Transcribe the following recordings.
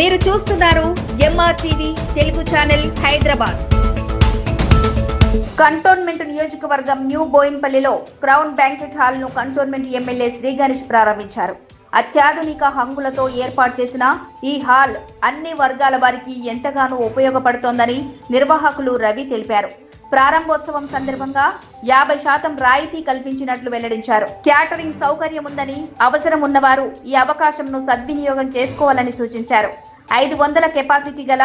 మీరు చూస్తున్నారు MR TV Telugu channel Hyderabad. Cantonment నియోజకవర్గం న్యూ బోయిన్పల్లిలో క్రౌన్ బ్యాంకెట్ హాల్ను కంటోన్మెంట్ ఎమ్మెల్యే శ్రీ గణేష్ ప్రారంభించారు. అత్యాధునిక హంగులతో ఏర్పాటు చేసిన ఈ హాల్ అన్ని వర్గాల వారికి ఎంతగానో ఉపయోగపడుతోందని నిర్వాహకులు రవి తెలిపారు. ప్రారంభోత్సవం సందర్భంగా యాభై శాతం రాయితీ కల్పించినట్లు వెల్లడించారు. క్యాటరింగ్ సౌకర్యం ఉందని అవసరం ఉన్నవారు ఈ అవకాశంను సద్వినియోగం చేసుకోవాలని సూచించారు. ఐదు వందల కెపాసిటీ గల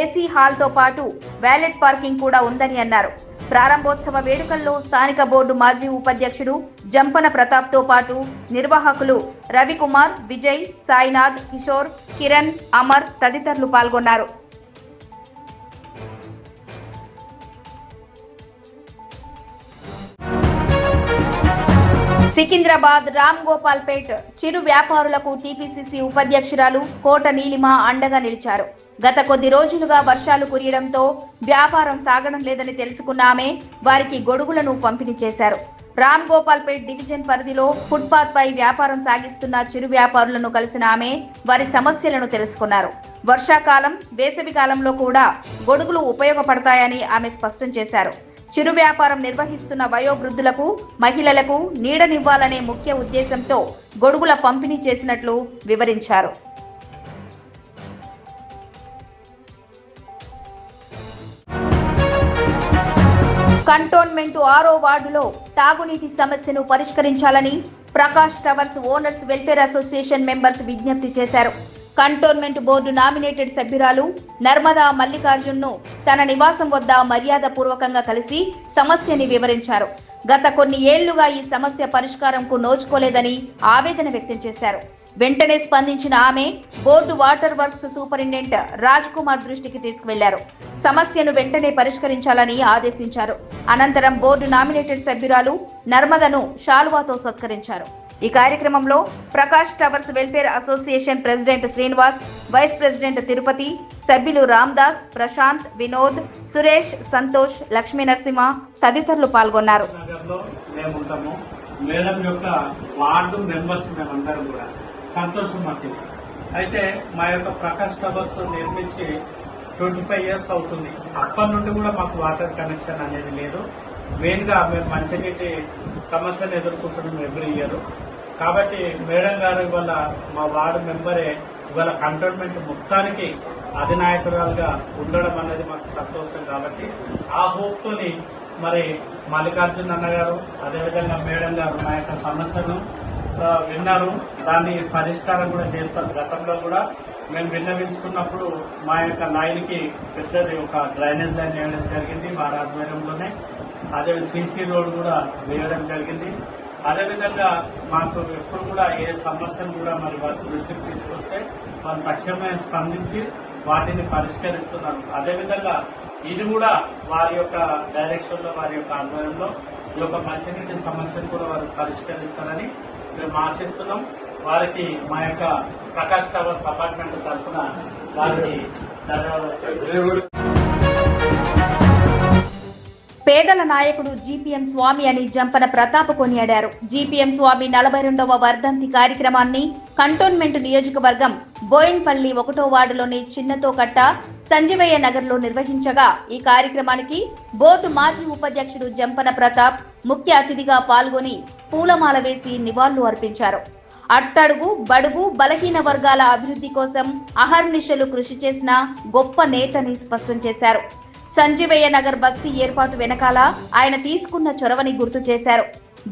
ఏసీ హాల్తో పాటు వ్యాలెట్ పార్కింగ్ కూడా ఉందని అన్నారు. ప్రారంభోత్సవ వేడుకల్లో స్థానిక బోర్డు మాజీ ఉపాధ్యక్షుడు జంపన ప్రతాప్తో పాటు నిర్వాహకులు రవికుమార్ విజయ్ సాయినాథ్ కిషోర్ కిరణ్ అమర్ తదితరులు పాల్గొన్నారు. సికింద్రాబాద్ రామ్ గోపాల్ పేట్ చిరు వ్యాపారులకు టీపీసీసీ ఉపాధ్యక్షురాలు కోట నీలిమ అండగా నిలిచారు. గత కొద్ది రోజులుగా వర్షాలు కురియడంతో వ్యాపారం సాగడం లేదని తెలుసుకున్న ఆమె వారికి గొడుగులను పంపిణీ చేశారు. రామ్ గోపాల్ పేట్ డివిజన్ పరిధిలో ఫుట్పాత్ పై వ్యాపారం సాగిస్తున్న చిరు వ్యాపారులను కలిసిన ఆమె వారి సమస్యలను తెలుసుకున్నారు. వర్షాకాలం వేసవి కాలంలో కూడా గొడుగులు ఉపయోగపడతాయని ఆమె స్పష్టం చేశారు. చిరు వ్యాపారం నిర్వహిస్తున్న వయోవృద్ధులకు మహిళలకు నీడనివ్వాలనే ముఖ్య ఉద్దేశంతో గొడుగుల పంపిణీ చేసినట్లు వివరించారు. కంటోన్మెంట్ ఆరో వార్డులో తాగునీటి సమస్యను పరిష్కరించాలని Prakash towers owners welfare association members విజ్ఞప్తి చేశారు. కంటోన్మెంట్ బోర్డు నామినేటెడ్ సభ్యురాలు నర్మదా మల్లికార్జున్ను తన నివాసం వద్ద మర్యాదపూర్వకంగా కలిసి సమస్యని వివరించారు. గత కొన్ని ఏళ్ళుగా ఈ సమస్య పరిష్కారంకు నోచుకోలేదని ఆవేదన వ్యక్తం చేశారు. వెంటనే స్పందించిన ఆమె board water works superintendent Raj Kumar దృష్టికి తీసుకువెళ్ళారు. సమస్యను వెంటనే పరిష్కరించాలని ఆదేశించారు. అనంతరం బోర్డు నామినేటెడ్ సభ్యురాలు నర్మదను షాల్వాతో సత్కరించారు. ఈ కార్యక్రమంలో Prakash towers welfare association president Srinivas vice president Tirupati సభ్యులు రామ్దాస్ ప్రశాంత్ వినోద్ సురేష్ సంతోష్ లక్ష్మీ నరసింహ తదితరులు పాల్గొన్నారు. మేడం యొక్క వార్డు మెంబర్స్ మేమందరం కూడా. సంతోషం మాకు. అయితే మా యొక్క ప్రకాష్ టవర్స్ నిర్మించి ట్వంటీ ఫైవ్ ఇయర్స్ అవుతుంది. అప్పటి నుండి కూడా మాకు వాటర్ కనెక్షన్ అనేది లేదు. మెయిన్గా మేము మంచినీటి సమస్యను ఎదుర్కొంటున్నాం ఎవ్రీ ఇయర్. కాబట్టి మేడం గారు ఇవాళ మా వార్డు మెంబరే ఇవాళ కంటోన్మెంట్ మొత్తానికి అధినాయకురాలుగా ఉండడం అనేది మాకు సంతోషం కాబట్టి ఆ హోప్తోని మరి మల్లికార్జున్ అన్న గారు అదేవిధంగా మేడం గారు మా యొక్క సమస్యను విన్నారు. దాన్ని పరిష్కారం కూడా చేస్తారు. గతంలో కూడా మేము విన్నవించుకున్నప్పుడు మా యొక్క లైన్ పెద్దది ఒక డ్రైనేజ్ లైన్ వేయడం జరిగింది వారి ఆధ్వర్యంలోనే. అదే సీసీ రోడ్ కూడా వేయడం జరిగింది. అదేవిధంగా మాకు ఎప్పుడు కూడా ఏ సమస్యను కూడా మరి వారి దృష్టికి తీసుకొస్తే వాళ్ళు తక్షణమే స్పందించి వాటిని పరిష్కరిస్తున్నారు. అదేవిధంగా ఇది కూడా వారి యొక్క డైరెక్షన్లో వారి యొక్క ఆధ్వర్యంలో ఈ యొక్క మంచినీటి సమస్యను కూడా వారు పరిష్కరిస్తారని మేము ఆశిస్తున్నాం. వారికి మా యొక్క ప్రకాష్ టవర్స్ అపార్ట్మెంట్ తరఫున వారికి ధన్యవాదాలు. పేదల నాయకుడు జీపీఎం స్వామి అని జంపన ప్రతాప్ కొనియాడారు. జీపీఎం స్వామి నలభై రెండవ వర్ధంతి కార్యక్రమాన్ని కంటోన్మెంట్ నియోజకవర్గం బోయిన్పల్లి ఒకటో వార్డులోని చిన్నతో కట్ట సంజీవయ్య నగర్లో నిర్వహించగా ఈ కార్యక్రమానికి బోర్డు మాజీ ఉపాధ్యక్షుడు జంపన ప్రతాప్ ముఖ్య అతిథిగా పాల్గొని పూలమాల వేసి నివాళులు అర్పించారు. అట్టడుగు బడుగు బలహీన వర్గాల అభివృద్ధి కోసం అహర్నిశలు కృషి చేసిన గొప్ప నేతని స్పష్టం చేశారు. సంజీవయ్య నగర్ బస్తీ ఏర్పాటు వెనకాల ఆయన తీసుకున్న చొరవని గుర్తు చేశారు.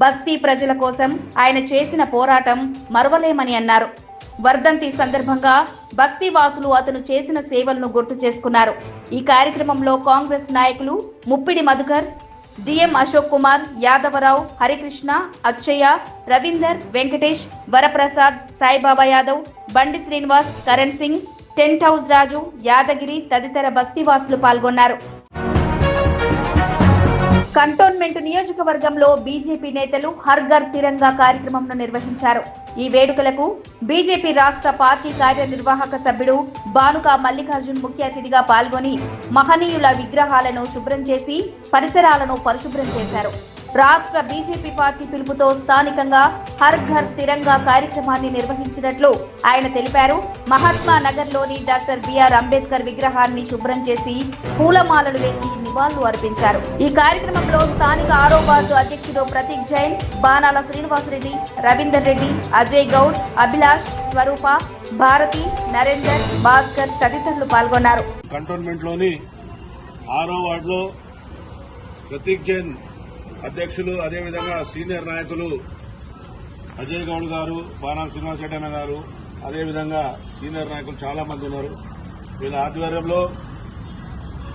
బస్తీ ప్రజల కోసం ఆయన చేసిన పోరాటం మరవలేమని అన్నారు. వర్ధంతి సందర్భంగా బస్తీ వాసులు అతను చేసిన సేవలను గుర్తు చేసుకున్నారు. ఈ కార్యక్రమంలో కాంగ్రెస్ నాయకులు Muppidi Madhukar DM Ashok Kumar Yadavarao Harikrishna Achaiah Ravinder Venkatesh Varaprasad Saibaba Yadav Bandi Srinivas Karan Singh tent house Raju Yadagiri తదితర బస్తీవాసులు పాల్గొన్నారు. కంటోన్మెంట్ నియోజకవర్గంలో బీజేపీ నేతలు హర్ఘర్ తిరంగా కార్యక్రమంను నిర్వహించారు. ఈ వేడుకలకు బీజేపీ రాష్ట్ర పార్టీ కార్యనిర్వాహక సభ్యుడు బానుక మల్లికార్జున్ ముఖ్య అతిథిగా పాల్గొని మహనీయుల విగ్రహాలను శుభ్రం చేసి పరిసరాలను పరిశుభ్రం చేశారు. రాష్ట్ర బీజేపీ పార్టీ పిలుపుతో స్థానికంగా హర్ ఘర్ తిరంగా కార్యక్రమాన్ని నిర్వహించినట్లు ఆయన తెలిపారు. మహాత్మా నగర్లోని డాక్టర్ బిఆర్ అంబేద్కర్ విగ్రహాన్ని శుభ్రం చేసి పూలమాలలు వేసి నివాళులు అర్పించారు. ఈ కార్యక్రమంలో స్థానిక ఆరో అధ్యక్షుడు ప్రతీక్ జైన్ బాణాల శ్రీనివాసరెడ్డి రవీందర్ రెడ్డి అజయ్ గౌడ్ అభిలాష్ స్వరూప భారతి నరేందర్ భాస్కర్ తదితరులు పాల్గొన్నారు. కంటోన్మెంట్లోని ఆరో వార్డులో ప్రతీక్ జైన్ అధ్యక్షులు అదేవిధంగా సీనియర్ నాయకులు అజయ్ గౌడ్ గారు బాణా శ్రీనివాస్ రెడ్డి అన్న గారు అదేవిధంగా సీనియర్ నాయకులు చాలా మంది ఉన్నారు. వీళ్ళ ఆధ్వర్యంలో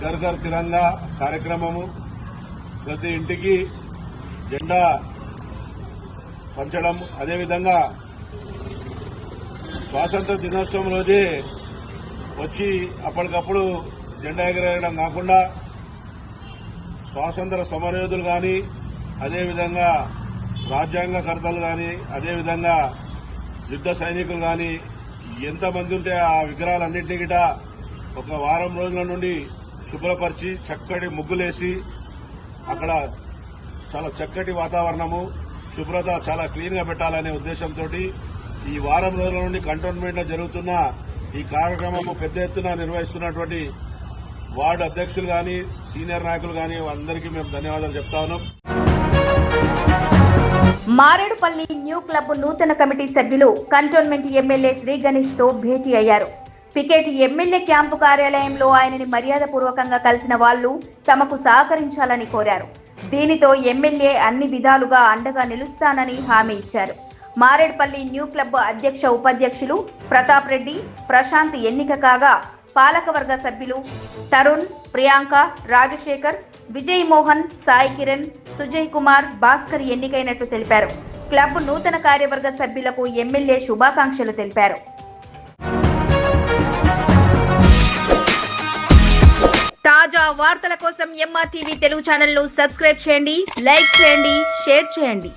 ఘర్ ఘర్ తిరంగా కార్యక్రమము. ప్రతి ఇంటికి జెండా పంచడం. అదేవిధంగా స్వాతంత్ర దినోత్సవం రోజే వచ్చి అప్పటికప్పుడు జెండా ఎగరేయడం కాకుండా స్వాతంత్ర సమరయోధులు కానీ అదేవిధంగా రాజ్యాంగకర్తలు కానీ అదేవిధంగా యుద్ధ సైనికులు కానీ ఎంతమంది ఉంటే ఆ విగ్రహాలన్నింటినీ గిట ఒక వారం రోజుల నుండి శుభ్రపరిచి చక్కటి ముగ్గులేసి అక్కడ చాలా చక్కటి వాతావరణము శుభ్రత చాలా క్లీన్గా పెట్టాలనే ఉద్దేశంతో ఈ వారం రోజుల నుండి కంటోన్మెంట్లో జరుగుతున్న ఈ కార్యక్రమము పెద్ద ఎత్తున నిర్వహిస్తున్నటువంటి వార్డు అధ్యక్షులు కానీ సీనియర్ నాయకులు కానీ అందరికీ మేము ధన్యవాదాలు చెప్తా ఉన్నాం. మారేడుపల్లి న్యూ క్లబ్ నూతన కమిటీ సభ్యులు కంటోన్మెంట్ ఎమ్మెల్యే శ్రీ గణేష్తో భేటీ అయ్యారు. పికెట్ ఎమ్మెల్యే క్యాంపు కార్యాలయంలో ఆయనని మర్యాదపూర్వకంగా కలిసిన వాళ్ళు తమకు సహకరించాలని కోరారు. దీనితో ఎమ్మెల్యే అన్ని విధాలుగా అండగా నిలుస్తానని హామీ ఇచ్చారు. మారేడుపల్లి న్యూ క్లబ్ అధ్యక్ష ఉపాధ్యక్షులు ప్రతాప్ రెడ్డి ప్రశాంత్ ఎన్నిక కాగా పాలకవర్గ సభ్యులు తరుణ్ ప్రియాంక రాజశేఖర్ విజయ్ మోహన్ సాయి కిరణ్ సుజయ్ కుమార్ భాస్కర్ ఎన్నికైనట్లు తెలిపారు. క్లబ్ నూతన కార్యవర్గ సభ్యులకు ఎమ్మెల్యే శుభాకాంక్షలు తెలిపారు. తాజా వార్తల కోసం ఎంఆర్టీవీ తెలుగు ఛానల్ను సబ్స్క్రైబ్ చేయండి లైక్ చేయండి షేర్ చేయండి.